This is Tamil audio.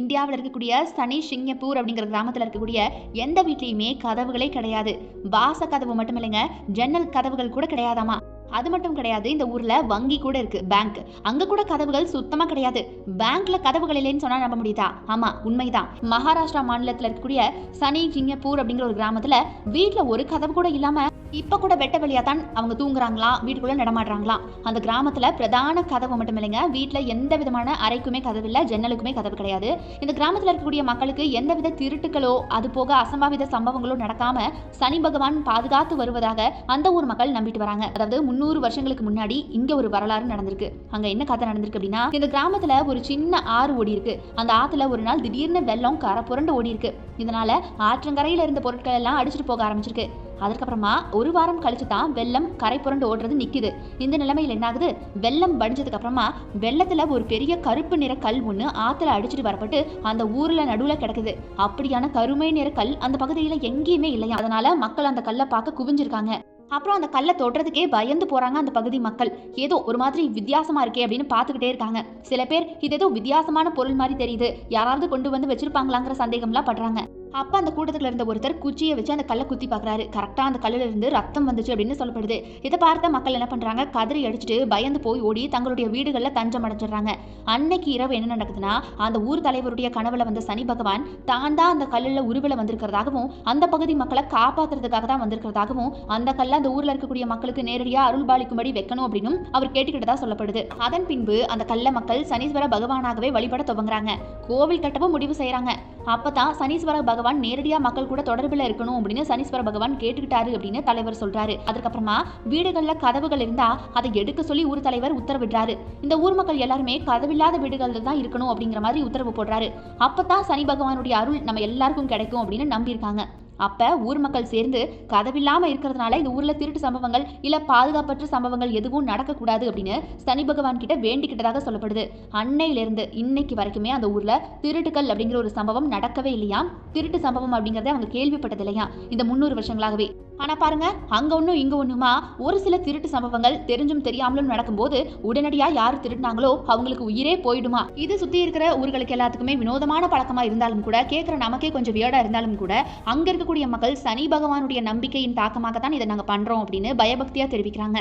இந்தியாவில் இருக்கக்கூடிய சனி சிங்கப்பூர் அப்படிங்கிற கிராமத்தில் இருக்கக்கூடிய எந்த வீட்லேயுமே கதவுகளே கிடையாது. வாச கதவு மட்டும் இல்லைங்க ஜன்னல் கதவுகள் கூட கிடையாதாமா? அது மட்டும் கிடையாது இந்த ஊர்ல வங்கி கூட இருக்கு பேங்க் அங்க கூட கதவுகள் சுத்தமா கிடையாது. பேங்க்ல கதவுகள் இல்லைன்னு சொன்னா நம்ப முடியுதா? ஆமா உண்மைதான். மகாராஷ்டிரா மாநிலத்துல இருக்கக்கூடிய சனி சிங்கப்பூர் அப்படிங்கிற ஒரு கிராமத்துல வீட்டுல ஒரு கதவு கூட இல்லாம இப்போ கூட வெட்ட வெளியா தான் அவங்க தூங்குறாங்களாம் வீட்டுக்குள்ள நடமாடுறாங்களாம் அந்த கிராமத்தில் பிரதான கதவு மட்டும் இல்லைங்க. வீட்டில் எந்த விதமான அறைக்குமே கதவு இல்லை ஜன்னலுக்குமே கதவு கிடையாது. இந்த கிராமத்தில் இருக்கக்கூடிய மக்களுக்கு எந்தவித திருட்டுகளோ அது போக அசம்பாவித சம்பவங்களோ நடக்காம சனி பகவான் பாதுகாத்து வருவதாக அந்த ஊர் மக்கள் நம்பிட்டு வராங்க. அதாவது முன்னூறு வருஷங்களுக்கு முன்னாடி இங்க ஒரு வரலாறு நடந்திருக்கு. அங்க என்ன கதை நடந்திருக்கு அப்படின்னா இந்த கிராமத்துல ஒரு சின்ன ஆறு ஓடி இருக்கு. அந்த ஆத்துல ஒரு நாள் திடீர்னு வெள்ளம் கரை புரண்டு ஓடி இருக்கு. இதனால ஆற்றங்கரையில் இருந்த பொருட்கள் எல்லாம் அடிச்சிட்டு போக ஆரம்பிச்சிருக்கு. அதுக்கப்புறமா ஒரு வாரம் கழிச்சு தான் வெள்ளம் கரை புரண்டு ஓடுறது நிற்குது இந்த நிலைமையில் என்ன ஆகுது வெள்ளம் வடிஞ்சதுக்கு அப்புறமா வெள்ளத்தில் ஒரு பெரிய கருப்பு நிற கல் ஒன்று ஆற்றுல அடிச்சிட்டு வரப்பட்டு அந்த ஊரில் நடுவில் கிடக்குது. அப்படியான கருமை நிற கல் அந்த பகுதியில் எங்கேயுமே இல்லையா? அதனால மக்கள் அந்த கல்லை பார்க்க குவிஞ்சிருக்காங்க. அப்புறம் அந்த கல்லை தொடுறதுக்கே பயந்து போறாங்க அந்த பகுதி மக்கள். ஏதோ ஒரு மாதிரி வித்தியாசமா இருக்கே அப்படின்னு பார்த்துக்கிட்டே இருக்காங்க. சில பேர் இது ஏதோ வித்தியாசமான பொருள் மாதிரி தெரியுது. யாராவது கொண்டு வந்து வச்சிருப்பாங்களாங்கிற சந்தேகம்லாம் படுறாங்க. அப்போ அந்த கூட்டத்தில் இருந்த ஒருத்தர் குச்சியை வச்சு அந்த கல்லை குத்தி பார்க்குறாரு. கரெக்டாக அந்த கல்லில் இருந்து ரத்தம் வந்துச்சு அப்படின்னு சொல்லப்படுது. இதை பார்த்த மக்கள் என்ன பண்ணுறாங்க கதறி அடிச்சுட்டு பயந்து போய் ஓடி தங்களுடைய வீடுகளில் தஞ்சம் அடைஞ்சிடுறாங்க. அன்னைக்கு இரவு என்ன நடக்குதுன்னா அந்த ஊர் தலைவருடைய கனவுல வந்த சனி பகவான் தான் தான் அந்த கல்லில் உருவில் வந்திருக்கிறதாகவும் அந்த பகுதி மக்களை காப்பாற்றுறதுக்காக தான் வந்திருக்கிறதாகவும் அந்த கல்லை அந்த ஊரில் இருக்கக்கூடிய மக்களுக்கு நேரடியாக அருள் பாலிக்கும்படி வைக்கணும் அப்படின்னு அவர் கேட்டுக்கிட்டதா சொல்லப்படுது. அதன் பின்பு அந்த கல்ல மக்கள் சனீஸ்வர பகவானாகவே வழிபட துவங்குறாங்க. கோவில் கட்டவும் முடிவு செய்கிறாங்க அப்போ தான் சனீஸ்வர பகவான் நேரடியாக மக்கள் கூட தொடர்பில் இருக்கணும் அப்படின்னு சனீஸ்வர பகவான் கேட்டுக்கிட்டாரு அப்படின்னு தலைவர் சொல்றாரு. அதுக்கப்புறமா வீடுகளில் கதவுகள் இருந்தால் அதை எடுக்க சொல்லி ஊர் தலைவர் உத்தரவிடுறாரு. இந்த ஊர் மக்கள் எல்லாருமே கதவில்லாத வீடுகளில் தான் இருக்கணும் அப்படிங்கிற மாதிரி உத்தரவு போடுறாரு. அப்போ தான் சனி பகவானுடைய அருள் நம்ம எல்லாருக்கும் கிடைக்கும் அப்படின்னு நம்பியிருக்காங்க. அப்ப ஊர் மக்கள் சேர்ந்து கதவில்லாமல் இருக்கிறதுனால இந்த ஊரில் திருட்டு சம்பவங்கள் இல்ல பாதுகாப்பற்ற சம்பவங்கள் எதுவும் நடக்கக்கூடாது அப்படின்னு சனி பகவான் கிட்ட வேண்டிக்கிட்டதாக சொல்லப்படுது. அன்னையிலேருந்து இன்னைக்கு வரைக்குமே அந்த ஊர்ல திருட்டுக்கள் அப்படிங்கிற ஒரு சம்பவம் நடக்கவே இல்லையா? திருட்டு சம்பவம் அப்படிங்கிறத அவங்க கேள்விப்பட்டது இல்லையா? இந்த முன்னூறு வருஷங்களாகவே. ஆனா பாருங்க அங்க ஒன்றும் இங்க ஒண்ணுமா? ஒரு சில திருட்டு சம்பவங்கள் தெரிஞ்சும் தெரியாமலும் நடக்கும்போது உடனடியா யார் திருடினாங்களோ அவங்களுக்கு உயிரே போயிடுமா? இது சுத்தி இருக்கிற ஊர்களுக்கு எல்லாத்துக்குமே வினோதமான பழக்கமா இருந்தாலும் கூட கேட்குற நமக்கே கொஞ்சம் வியடா இருந்தாலும் கூட அங்க இருக்கக்கூடிய மக்கள் சனி பகவானுடைய நம்பிக்கையின் தாக்கமாக தான் இதை நாங்க பண்றோம் அப்படின்னு பயபக்தியாக தெரிவிக்கிறாங்க.